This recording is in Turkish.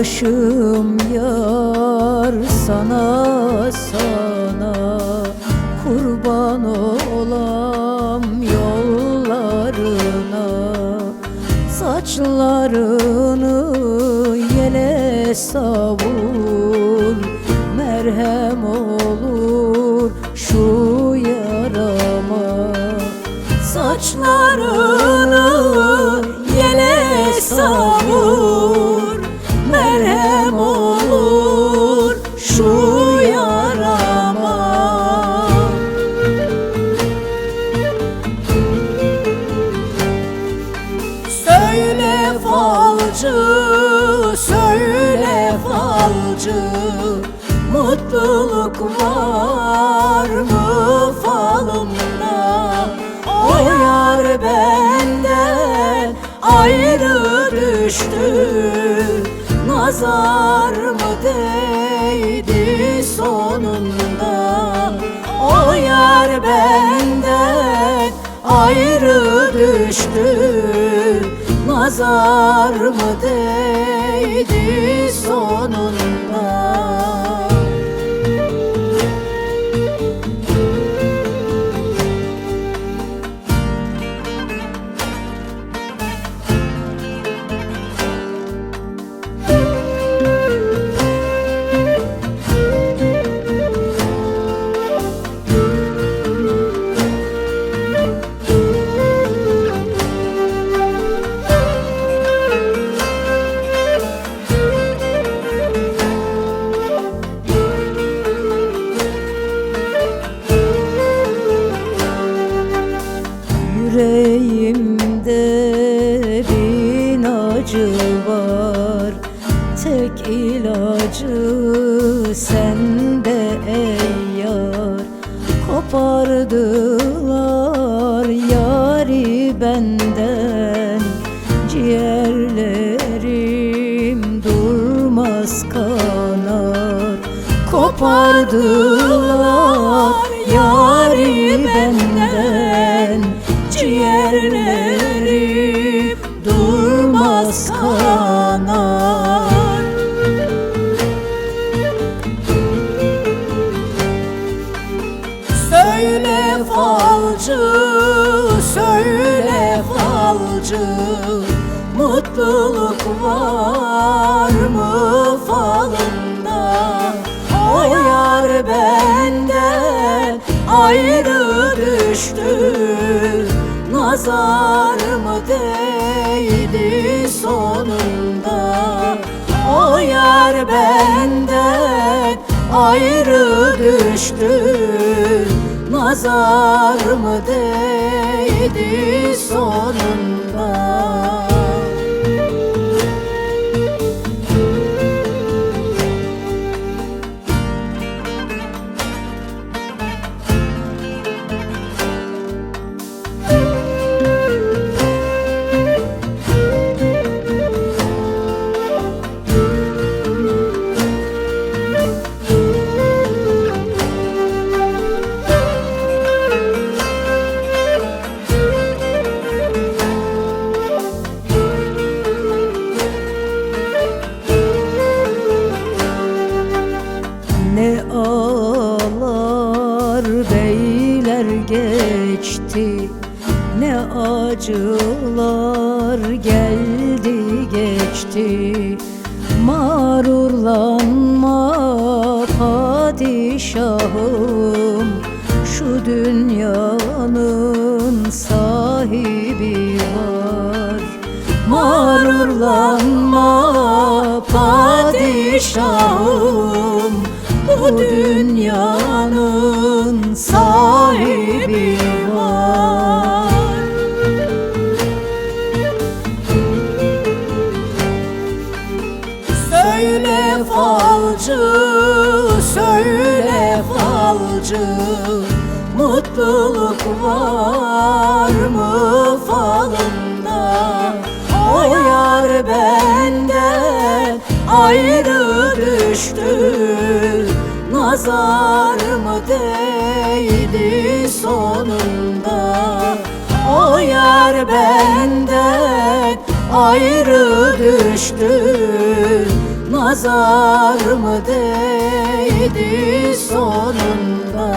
Başım yar sana sana. Kurban olam yollarına Saçlarını yele savur. Merhem olur şu yarama Saçlarını yele savur Mutluluk var mı falımda. O yar benden ayrı düştü. Nazar mı değdi sonunda? O yar benden ayrı düştü. Nazar mı değdi sonunda Tek ilacı sende ey yar Kopardılar yari benden Ciğerlerim durmaz kanar. Kopardılar yari benden Ciğerlerim durmaz kanar Söyle falcı, söyle falcı. Mutluluk var mı falında? O yar benden ayrı düştü. Nazar mı değdi sonunda? O yar benden ayrı düştü Nazar mı değdi sonunda ağlar beyler geçti. Ne acılar geldi geçti. Mağrurlanma padişahım Şu dünyanın sahibi var. Mağrurlanma padişahım dünyanın sahibi var. Söyle falcı, söyle falcı Mutluluk var mı falında? O yar benden ayrı düştü Nazar mı değdi sonunda. O yar benden ayrı düştü. Nazar mı değdi sonunda